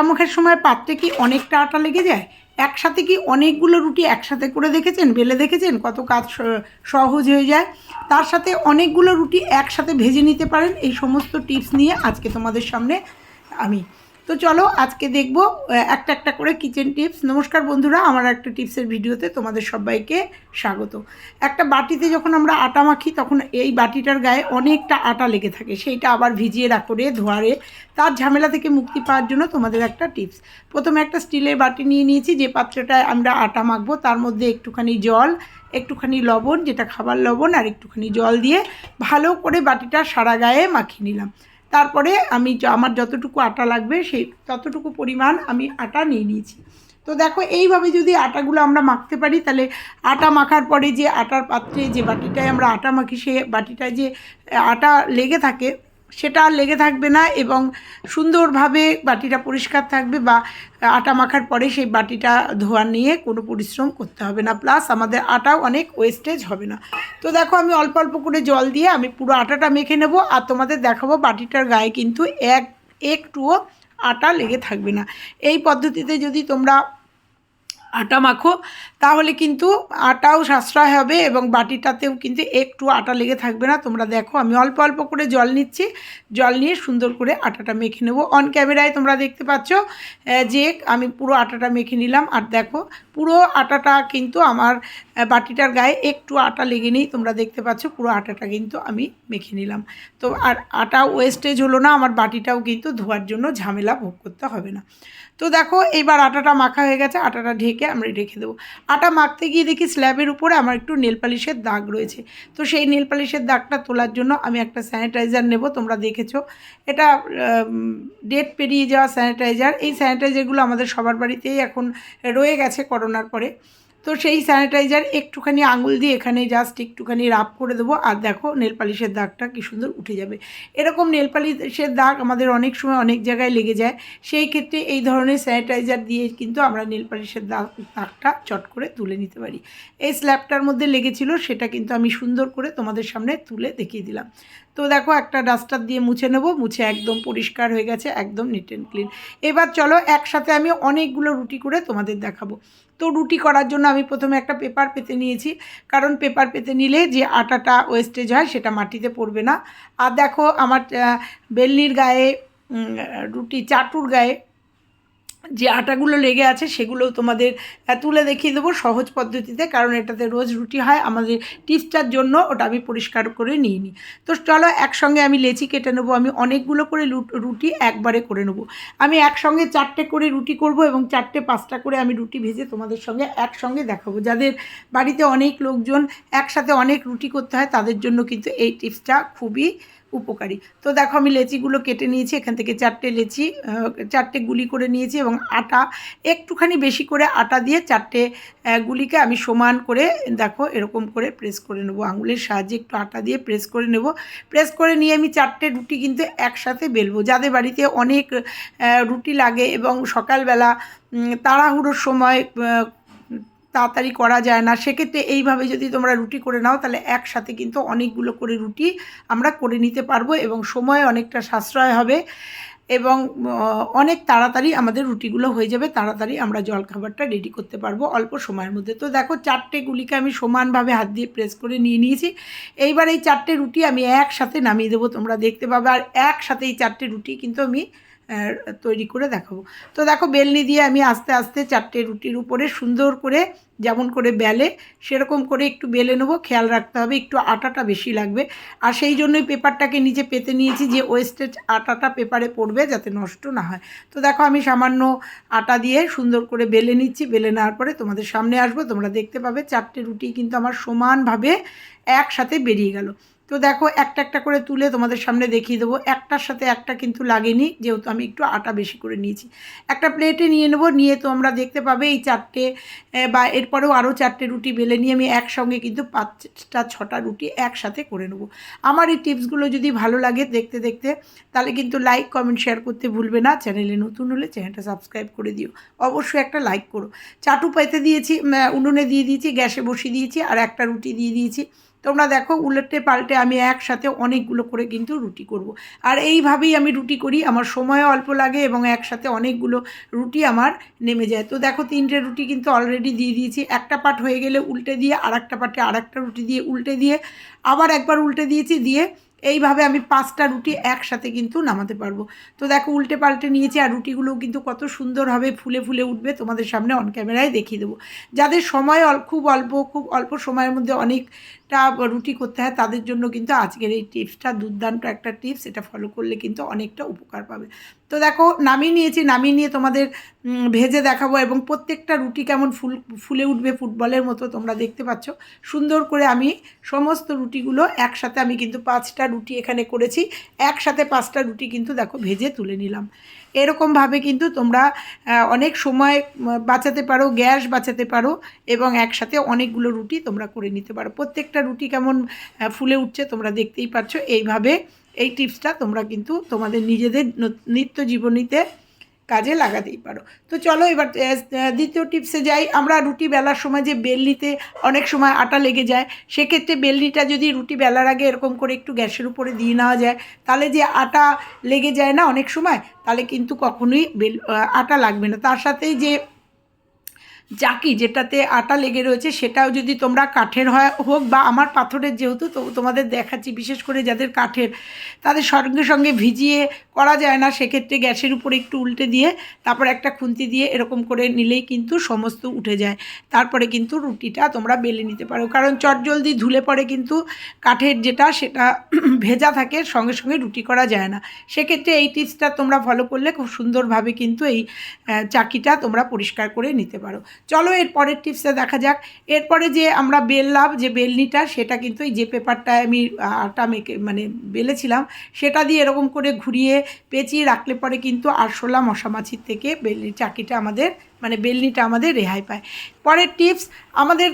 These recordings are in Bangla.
আটা মুখের সময় পাত্রে কি অনেকটা আটা লেগে যায়? একসাথে কি অনেকগুলো রুটি একসাথে করে দেখেছেন? বেলে দেখেছেন? কত কাজ সহজ হয়ে যায়। তার সাথে অনেকগুলো রুটি একসাথে ভেজে নিতে পারেন। এই সমস্ত টিপস নিয়ে আজকে তোমাদের সামনে আমি তো চলো আজকে দেখব একটা একটা করে কিচেন টিপস নমস্কার বন্ধুরা, আমার একটা টিপসের ভিডিওতে তোমাদের সবাইকে স্বাগত। একটা বাটিতে যখন আমরা আটা মাখি, তখন এই বাটিটার গায়ে অনেকটা আটা লেগে থাকে। সেইটা আবার ভিজিয়ে রাখরে, ধোয়ারে। তার ঝামেলা থেকে মুক্তি পাওয়ার জন্য তোমাদের একটা টিপস। প্রথমে একটা স্টিলের বাটি নিয়ে নিয়েছি, যে পাত্রটায় আমরা আটা মাখবো, তার মধ্যে একটুখানি জল, একটুখানি লবণ, যেটা খাবার লবণ, আর একটুখানি জল দিয়ে ভালো করে বাটিটা সারা গায়ে মাখিয়ে নিলাম। তারপরে আমি আমার যতটুকু আটা লাগবে সেই ততটুকু পরিমাণ আমি আটা নিয়ে নিয়েছি। তো দেখো, এইভাবে যদি আটাগুলো আমরা মাখতে পারি, তাহলে আটা মাখার পরে যে আটার পাত্রে যে বাটিটায় আমরা আটা মাখি, সে বাটিটায় যে আটা লেগে থাকে সেটা লেগে থাকবে না এবং সুন্দরভাবে বাটিটা পরিষ্কার থাকবে বা আটা মাখার পরে সেই বাটিটা ধোয়া নিয়ে কোনো পরিশ্রম করতে হবে না। প্লাস আমাদের আটাও অনেক ওয়েস্টেজ হবে না। তো দেখো আমি অল্প অল্প করে জল দিয়ে আমি পুরো আটাটা মেখে নেব আর তোমাদের দেখাবো বাটিটার গায়ে কিন্তু এক একটুও আটা লেগে থাকবে না। এই পদ্ধতিতে যদি তোমরা আটা মাখো। তাহলে কিন্তু আটাও সাশ্রয় হবে এবং বাটিটাতেও কিন্তু একটু আটা লেগে থাকবে না। তোমরা দেখো, আমি অল্প অল্প করে জল নিচ্ছি। জল নিয়ে সুন্দর করে আটাটা মেখে নেব। অন ক্যামেরায় তোমরা দেখতে পাচ্ছ যে আমি পুরো আটাটা মেখে নিলাম। আর দেখো, পুরো আটাটা কিন্তু আমার বাটিটার গায়ে একটু আটা লেগে নেই, তোমরা দেখতে পাচ্ছ পুরো আটাটা কিন্তু আমি মেখে নিলাম। তো আর আটা ওয়েস্টেজ হলো না, আমার বাটিটাও কিন্তু ধোয়ার জন্য ঝামেলা ভোগ করতে হবে না। তো দেখো, এবার আটাটা মাখা হয়ে গেছে, আটাটা ঢেকে আমরা রেখে দেবো। আটা মাখতে গিয়ে দেখি স্ল্যাবের উপরে আমার একটু নেল পালিশের দাগ রয়েছে। তো সেই নেল পালিশের দাগটা তোলার জন্য আমি একটা স্যানিটাইজার নেব, তোমরা দেখেছ। এটা ডেট পেরিয়ে যাওয়া স্যানিটাইজার এই স্যানিটাইজারগুলো আমাদের সবার বাড়িতেই এখন রয়ে গেছে করোনার পরে। তো সেই স্যানিটাইজার একটুখানি আঙুল দিয়ে এখানে জাস্ট একটুখানি রাব করে দেবো। আর দেখো নেল পালিশের দাগটা কি সুন্দর উঠে যাবে। এরকম নেল পালিশের দাগ আমাদের অনেক সময় অনেক জায়গায় লেগে যায়। সেই ক্ষেত্রে এই ধরনের স্যানিটাইজার দিয়ে কিন্তু আমরা নেল পালিশের দাগ, দাগটা চট করে তুলে নিতে পারি। এই স্ল্যাবটার মধ্যে লেগেছিল, সেটা কিন্তু আমি সুন্দর করে তোমাদের সামনে তুলে দেখিয়ে দিলাম। তো দেখো একটা ডাস্টার দিয়ে মুছে নেব, মুছে একদম পরিষ্কার হয়ে গেছে, একদম নিট অ্যান্ড ক্লিন এবার চলো একসাথে আমি অনেকগুলো রুটি করে তোমাদের দেখাবো। তো রুটি করার জন্য আমি প্রথমে একটা পেপার পেতে নিয়েছি, কারণ পেপার পেতে নিলে যে আটাটা ওয়েস্টেজ হয় সেটা মাটিতে পড়বে না। আর দেখো আমার বেলনির গায়ে রুটি, চাটুর গায়ে যে আটাগুলো লেগে আছে সেগুলো তোমাদের তুলে দেখিয়ে দেবো সহজ পদ্ধতিতে, কারণ এটাতে রোজ রুটি হয়, আমাদের টিপসটার জন্য ওটা আমি পরিষ্কার করে নিয়ে নিই তো চলো একসঙ্গে আমি লেচি কেটে নেব, আমি অনেকগুলো করে রুটি একবারে করে নেব। আমি একসঙ্গে চারটে করে রুটি করব এবং চারটে পাঁচটা করে আমি রুটি ভেজে তোমাদের সঙ্গে একসঙ্গে দেখাবো। যাদের বাড়িতে অনেক লোকজন একসাথে অনেক রুটি করতে হয়, তাদের জন্য কিন্তু এই টিপসটা খুবই উপকারী। তো দেখো আমি লেচিগুলো কেটে নিয়েছি, এখান থেকে চারটে লেচি চারটে গুলি করে নিয়েছি এবং আটা, একটুখানি বেশি করে আটা দিয়ে চারটে গুলিকে আমি সমান করে দেখো এরকম করে প্রেস করে নেব। আঙুলের সাহায্যে একটু আটা দিয়ে প্রেস করে নেব। প্রেস করে নিয়ে আমি চারটে রুটি কিন্তু একসাথে বেলবো। যাদের বাড়িতে অনেক রুটি লাগে এবং সকালবেলা তাড়াহুড়োর সময় তাড়াতাড়ি করা যায় না। সেক্ষেত্রে এইভাবে যদি তোমরা রুটি করে নাও, তাহলে একসাথে কিন্তু অনেকগুলো করে রুটি আমরা করে নিতে পারব এবং সময় অনেকটা সাশ্রয় হবে এবং অনেক তাড়াতাড়ি আমাদের রুটিগুলো হয়ে যাবে। তাড়াতাড়ি আমরা জলখাবারটা রেডি করতে পারব অল্প সময়ের মধ্যে। তো দেখো, চারটে গুলিকে আমি সমানভাবে হাত দিয়ে প্রেস করে নিয়ে নিয়েছি। এইবার এই চারটে রুটি আমি একসাথে নামিয়ে দেবো, তোমরা দেখতে পাবে। আর একসাথে এই চারটে রুটি কিন্তু আমি তৈরি করে দেখাবো। তো দেখো বেলনি দিয়ে আমি আস্তে আস্তে চারটে রুটির উপরে সুন্দর করে যেমন করে বেলে সেরকম করে একটু বেলে নেব। খেয়াল রাখতে হবে, একটু আটাটা বেশি লাগবে। আর সেই জন্যই পেপারটাকে নিচে পেতে নিয়েছি যে ওয়েস্টেজ আটাটা পেপারে পড়বে যাতে নষ্ট না হয়। তো দেখো আমি সামান্য আটা দিয়ে সুন্দর করে বেলে নিচ্ছি। বেলে নেওয়ার পরে তোমাদের সামনে আসব, তোমরা দেখতে পাবে চারটে রুটি কিন্তু আমার সমানভাবে একসাথে বেরিয়ে গেল। তো দেখো, একটা একটা করে তুলে তোমাদের সামনে দেখিয়ে দেবো। একটার সাথে একটা কিন্তু লাগেনি, যেহেতু আমি একটু আটা বেশি করে নিয়েছি। একটা প্লেটে নিয়ে নেব, নিয়ে তোমরা দেখতে পাবে এই চারটে বা এরপরেও আরও চারটে রুটি বেলে নিয়ে আমি একসঙ্গে কিন্তু পাঁচটা, ছটা রুটি একসাথে করে নেব। আমার এই টিপসগুলো যদি ভালো লাগে দেখতে দেখতে, তাহলে কিন্তু লাইক কমেন্ট শেয়ার করতে ভুলবে না। চ্যানেলে নতুন হলে চ্যানেলটা সাবস্ক্রাইব করে দিও। অবশ্যই একটা লাইক করো। চাটু পাইতে দিয়েছি উনুনে দিয়ে দিয়েছি, গ্যাসে বসিয়ে দিয়েছি, আর একটা রুটি দিয়ে দিয়েছি। তোমরা দেখো উলটে পাল্টে আমি একসাথে অনেকগুলো করে কিন্তু রুটি করব। আর এইভাবেই আমি রুটি করি, আমার সময় অল্প লাগে এবং একসাথে অনেকগুলো রুটি আমার নেমে যায়। তো দেখো তিনটে রুটি কিন্তু অলরেডি দিয়ে দিয়েছি, একটা পাট হয়ে গেলে উল্টে দিয়ে আর একটা পাটে আর একটা রুটি দিয়ে উল্টে দিয়ে আবার একবার উল্টে দিয়েছি, দিয়ে এইভাবে আমি পাঁচটা রুটি একসাথে কিন্তু নামাতে পারব। তো দেখো উল্টে পাল্টে নিয়েছি আর রুটিগুলোও কিন্তু কত সুন্দর হবে, ফুলে ফুলে উঠবে, তোমাদের সামনে অন ক্যামেরায় দেখিয়ে দেবো। যাদের সময় খুব অল্প খুব অল্প সময়ের মধ্যে অনেকটা রুটি করতে হয়, তাদের জন্য কিন্তু আজকের এই টিপসটা, দুর্দান্ত একটা টিপস, এটা ফলো করলে কিন্তু অনেকটা উপকার পাবে। তো দেখো, নামিয়ে নিয়েছি, নামিয়ে নিয়ে তোমাদের ভেজে দেখাবো এবং প্রত্যেকটা রুটি কেমন ফুল, ফুলে উঠবে ফুটবলের মতো তোমরা দেখতে পাচ্ছ। সুন্দর করে আমি সমস্ত রুটিগুলো একসাথে, আমি কিন্তু পাঁচটা রুটি এখানে করেছি, একসাথে পাঁচটা রুটি কিন্তু দেখো ভেজে তুলে নিলাম। এরকমভাবে কিন্তু তোমরা অনেক সময় বাঁচাতে পারো, গ্যাস বাঁচাতে পারো এবং একসাথে অনেকগুলো রুটি তোমরা করে নিতে পারো। প্রত্যেকটা রুটি কেমন ফুলে উঠছে তোমরা দেখতেই পাচ্ছ। এইভাবে এই টিপসটা তোমরা কিন্তু তোমাদের নিজেদের নিত্য জীবনীতে কাজে লাগাতেই পারো। তো চলো এবার দ্বিতীয় টিপসে যাই। আমরা রুটি বেলার সময় যে বেলনিতে অনেক সময় আটা লেগে যায়, সেক্ষেত্রে বেলনিটা যদি রুটি বেলার আগে এরকম করে একটু গ্যাসের উপরে দিয়ে নেওয়া যায়, তাহলে যে আটা লেগে যায় না অনেক সময়, তাহলে কিন্তু কখনোই বেল আটা লাগবে না। তার সাথেই যে চাকি যেটাতে আটা লেগে রয়েছে, সেটাও যদি তোমরা কাঠের হয় হোক বা আমার পাথরের যেহেতু, তো তোমাদের দেখাচ্ছি, বিশেষ করে যাদের কাঠের। তাদের সঙ্গে সঙ্গে ভিজিয়ে করা যায় না, সেক্ষেত্রে গ্যাসের উপরে একটু উল্টে দিয়ে, তারপর একটা খুন্তি দিয়ে এরকম করে নিলেই কিন্তু সমস্ত উঠে যায়। তারপরে কিন্তু রুটিটা তোমরা বেলে নিতে পারো। কারণ চটজলদি ধুলে পরে কিন্তু কাঠের যেটা, সেটা ভেজা থাকে, সঙ্গে সঙ্গে রুটি করা যায় না। সেক্ষেত্রে এই টিপসটা তোমরা ফলো করলে খুব সুন্দরভাবে কিন্তু এই চাকিটা তোমরা পরিষ্কার করে নিতে পারো। চলো এর পরের টিপসটা দেখা যাক। এরপরে যে আমরা বেললাম যে বেলনিটা, সেটা কিন্তু এই যে পেপারটায় আমি, আটা মেখে মানে বেলেছিলাম, সেটা দিয়ে এরকম করে ঘুরিয়ে পেঁচিয়ে রাখলে পরে কিন্তু আরশোলা মশামাছির থেকে বেলনি চাকিটা আমাদের মানে বেলনিটা আমাদের রেহাই পায়। পরের টিপস আমাদের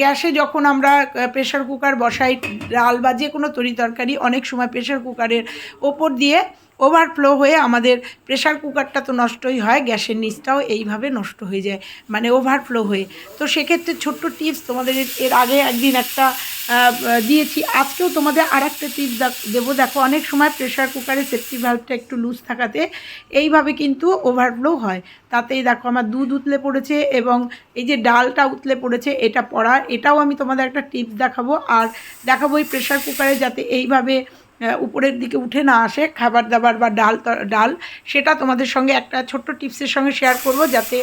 গ্যাসে যখন আমরা প্রেশার কুকার বসাই, ডাল বা যে কোনো তরি তরকারি অনেক সময় প্রেশার কুকারের ওপর দিয়ে ওভারফ্লো হয়ে আমাদের প্রেশার কুকারটা তো নষ্টই হয়, গ্যাসের নিচটাও এইভাবে নষ্ট হয়ে যায় মানে ওভারফ্লো হয়ে। তো সেক্ষেত্রে ছোট্ট টিপস তোমাদের এর- আগে একদিন একটা দিয়েছি। আজকেও তোমাদের আর একটা টিপস দেবো। দেখো, অনেক সময় প্রেশার কুকারে সেফটি ভাল্বটা একটু লুজ থাকাতে এইভাবে কিন্তু ওভারফ্লো হয়। তাতেই দেখো আমার দুধ উতলে পড়েছে এবং এই যে ডালটা উতলে পড়েছে, এটা পড়া এটাও আমি তোমাদের একটা টিপস দেখাবো। আর দেখাবো এই প্রেশার কুকারে যাতে এইভাবে উপরের দিকে উঠে না আসে খাবার দাবার বা ডাল ডাল, সেটা তোমাদের সঙ্গে একটা ছোট্ট টিপসের সঙ্গে শেয়ার করব যাতে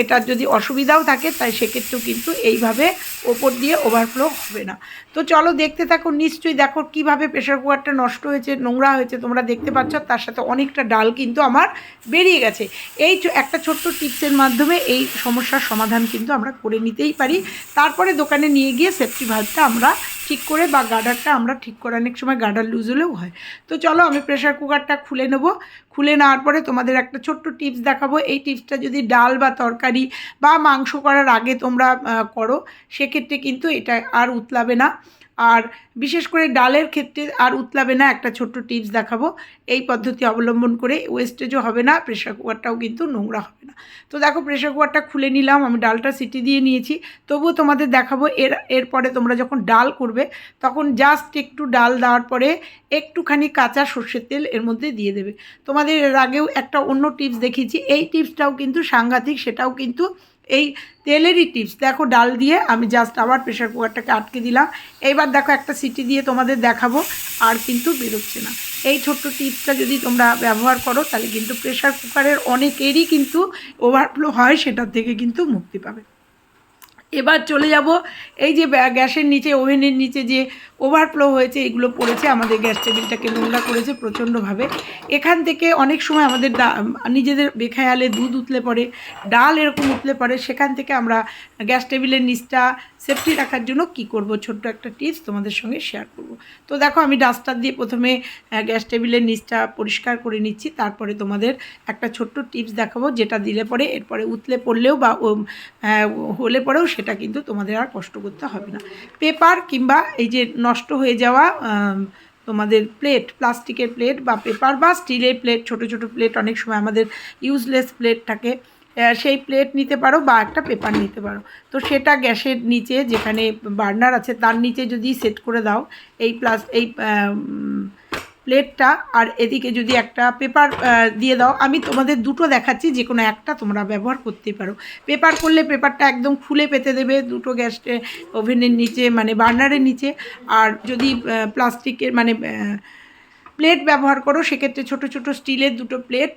এটার যদি অসুবিধাও থাকে, তাই সেক্ষেত্রেও কিন্তু এইভাবে ওপর দিয়ে ওভারফ্লো হবে না। তো চলো দেখতে থাকো, নিশ্চয়ই দেখো কীভাবে প্রেশার কুকারটা নষ্ট হয়েছে, নোংরা হয়েছে, তোমরা দেখতে পাচ্ছ, তার সাথে অনেকটা ডাল কিন্তু আমার বেরিয়ে গেছে। এই একটা ছোট্ট টিপসের মাধ্যমে এই সমস্যার সমাধান কিন্তু আমরা করে নিতেই পারি। তারপরে দোকানে নিয়ে গিয়ে সেফটি ভাল্বটা আমরা ঠিক করে বা গার্ডারটা আমরা ঠিক করে অনেক সময় গার্ডার লুজ হলেও হয়। তো চলো আমি প্রেশার কুকারটা খুলে নেব। খুলে নেওয়ার পরে তোমাদের একটা ছোট্ট টিপস দেখাবো। এই টিপসটা যদি ডাল বা তরকারি বা মাংস করার আগে তোমরা করো, সেক্ষেত্রে কিন্তু এটা আর উতলাবে না। আর বিশেষ করে ডালের ক্ষেত্রে আর উতলাবে না, একটা ছোট্ট টিপস দেখাবো। এই পদ্ধতি অবলম্বন করে ওয়েস্টেজও হবে না প্রেশার কুকারটাও কিন্তু নোংরা হবে না। তো দেখো প্রেশার কুকারটা খুলে নিলাম, আমি ডালটা সিটি দিয়ে নিয়েছি। তবুও তোমাদের দেখাবো, এর, এরপরে তোমরা যখন ডাল করবে, তখন জাস্ট একটু ডাল দেওয়ার পরে একটুখানি কাঁচা সর্ষের তেল এর মধ্যে দিয়ে দেবে। তোমাদের এর আগেও একটা অন্য টিপস দেখিয়েছি, এই টিপসটাও কিন্তু সাংঘাতিক, সেটাও কিন্তু এই তেলেরই টিপস দেখো ডাল দিয়ে আমি জাস্ট আবার প্রেশার কুকারটাকে আটকে দিলাম। এইবার দেখো একটা সিটি দিয়ে তোমাদের দেখাবো, আর কিন্তু বেরোচ্ছে না। এই ছোট্ট টিপসটা যদি তোমরা ব্যবহার করো, তাহলে কিন্তু প্রেশার কুকারের অনেকেরই কিন্তু ওভারফ্লো হয়, সেটার থেকে কিন্তু মুক্তি পাবে। এবার চলে যাব। এই যে গ্যাসের নিচে, ওভেনের নিচে যে ওভারফ্লো হয়েছে, এগুলো পড়েছে। আমাদের গ্যাস টেবিলটাকে নোংরা করেছে প্রচণ্ডভাবে। এখান থেকে অনেক সময় আমাদের নিজেদের বেখায়ালে দুধ উতলে পড়ে, ডাল এরকম উতলে পড়ে। সেখান থেকে আমরা গ্যাস টেবিলের নিচটা সেফটি রাখার জন্য কি করব? ছোট্ট একটা টিপস তোমাদের সঙ্গে শেয়ার করব। তো দেখো, আমি ডাস্টার দিয়ে প্রথমে গ্যাস টেবিলের নিচটা পরিষ্কার করে নিচ্ছি। তারপরে তোমাদের একটা ছোট্ট টিপস দেখাবো, যেটা দিলে পরে, এরপরে উতলে পড়লেও বা হলে পরেও সেটা কিন্তু তোমাদের আর কষ্ট করতে হবে না। পেপার কিংবা এই যে নষ্ট হয়ে যাওয়া তোমাদের প্লেট, প্লাস্টিকের প্লেট বা পেপার বা স্টিলের প্লেট, ছোট ছোট প্লেট অনেক সময় আমাদের ইউজলেস প্লেট থাকে সেই প্লেট নিতে পারো বা একটা পেপার নিতে পারো। তো সেটা গ্যাসের নিচে যেখানে বার্নার আছে, তার নিচে যদি সেট করে দাও, এই প্লাস, এই প্লেটটা আর এদিকে যদি একটা পেপার দিয়ে দাও। আমি তোমাদের দুটো দেখাচ্ছি, যে কোনো একটা তোমরা ব্যবহার করতেই পারো। পেপার করলে পেপারটা একদম খুলে পেতে দেবে দুটো গ্যাস ওভেনের নিচে মানে বার্নারের নিচে। আর যদি প্লাস্টিকের মানে প্লেট ব্যবহার করো, সেক্ষেত্রে ছোট ছোট স্টিলের দুটো প্লেট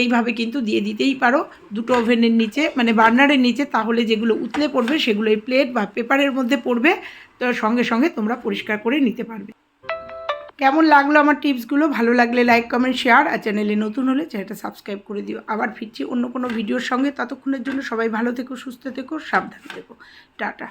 এইভাবে কিন্তু দিয়ে দিতেই পারো। দুটো ওভেনের নিচে মানে বার্নারের নিচে, তাহলে যেগুলো উতলে পড়বে, সেগুলো এই প্লেট বা পেপারের মধ্যে পড়বে। তো সঙ্গে সঙ্গে তোমরা পরিষ্কার করে নিতে পারবে। কেমন লাগল আমার টিপসগুলো? ভালো লাগলে লাইক কমেন্ট শেয়ার আর চ্যানেলে নতুন হলে চ্যানেলটা সাবস্ক্রাইব করে দিও। আবার ফিরছি অন্য কোনো ভিডিওর সঙ্গে। ততক্ষণের জন্য সবাই ভালো থেকো, সুস্থ থেকো, সাবধানে থেকো। টাটা।